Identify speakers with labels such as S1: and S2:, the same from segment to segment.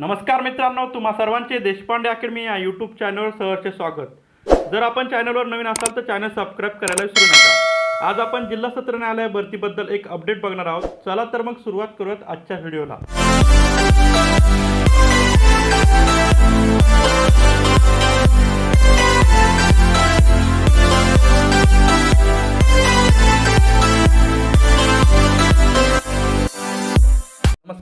S1: नमस्कार मित्रांनो तुम्हा सर्वांचे देशपांडे अकॅडमी या यूट्यूब चॅनलवर सहर्ष स्वागत. जर आपण चॅनलवर नवीन असाल तर चॅनल सबस्क्राईब करायला विसरू नका. आज आपण जिल्हा सत्र न्यायालय भरतीबद्दल एक अपडेट बघणार आहोत. चला तर मग सुरुवात करूयात आजच्या व्हिडिओला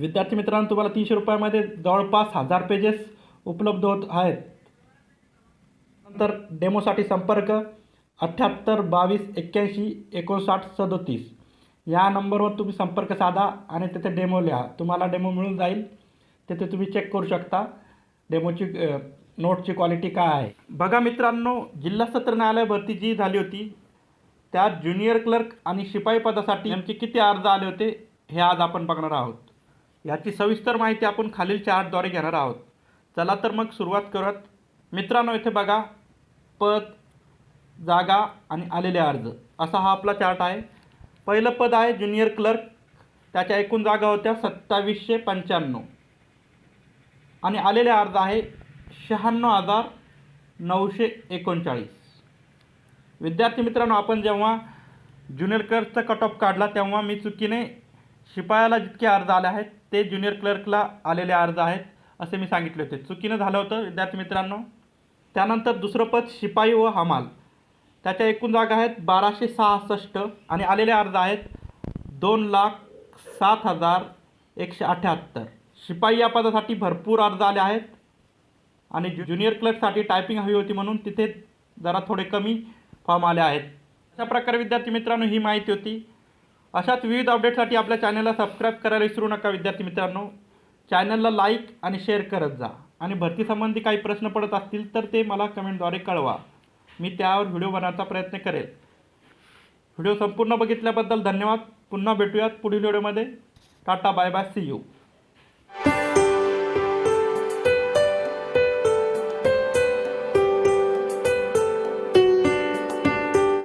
S1: विद्यार्थी मित्रांनो तुम्हाला तीनशे रुपयामध्ये जवळपास हजार पेजेस उपलब्ध होत आहेत. नंतर डेमोसाठी संपर्क अठ्ठ्याहत्तर बावीस एक्क्याऐंशी एकोणसाठ सदोतीस. या नंबरवर तुम्ही संपर्क साधा आणि तिथे डेमो लिहा. तुम्हाला डेमो मिळून जाईल. तिथे तुम्ही चेक करू शकता डेमोची नोटची क्वालिटी काय आहे. बघा मित्रांनो जिल्हा सत्र न्यायालय भरती जी झाली होती त्यात ज्युनियर क्लर्क आणि शिपाई पदासाठी नेमके किती अर्ज आले होते हे आज आपण बघणार आहोत. याची सविस्तर माहिती आपण खालील चार्टद्वारे घेणार आहोत. चला तर मग सुरुवात करत मित्रांनो इथे बघा. पद जागा आणि आलेले अर्ज. असा हा आपला चार्ट आहे. पहिलं पद आहे ज्युनियर क्लर्क. त्याच्या एकूण जागा होत्या सत्तावीसशे पंच्याण्णव. आणि आलेले अर्ज आहे शहाण्णव हजार नऊशे एकोणचाळीस. विद्यार्थी मित्रांनो आपण जेव्हा ज्युनियर क्लर्कचा कट ऑफ काढला तेव्हा मी चुकीने शिपायाला जितके अर्ज आले आहेत ते ज्युनियर क्लर्कला आलेले अर्ज आहेत असे मी सांगितले होते. चुकीनं झालं होतं विद्यार्थी मित्रांनो. त्यानंतर दुसरं पद शिपाई व हमाल. त्याच्या एकूण जागा आहेत बाराशे सहासष्ट आणि आलेले अर्ज आहेत दोन लाख सात हजार एकशे अठ्ठ्याहत्तर शिपाई या पदासाठी भरपूर अर्ज आले आहेत आणि ज्यु- ज्युनियर क्लर्कसाठी टायपिंग हवी होती म्हणून तिथे जरा थोडे कमी फॉर्म आले आहेत. अशा प्रकारे विद्यार्थी मित्रांनो ही माहिती होती. अशाच विविध अपडेटसाठी आपल्या चॅनलला सबस्क्राईब करायला विसरू नका विद्यार्थी मित्रांनो. चॅनलला लाईक आणि शेअर करत जा. आणि भरतीसंबंधी काही प्रश्न पडत असतील तर ते मला कमेंटद्वारे कळवा. मी त्यावर व्हिडिओ बनवण्याचा प्रयत्न करेल. व्हिडिओ संपूर्ण बघितल्याबद्दल धन्यवाद. पुन्हा भेटूयात पुढील व्हिडिओमध्ये tata bye bye see you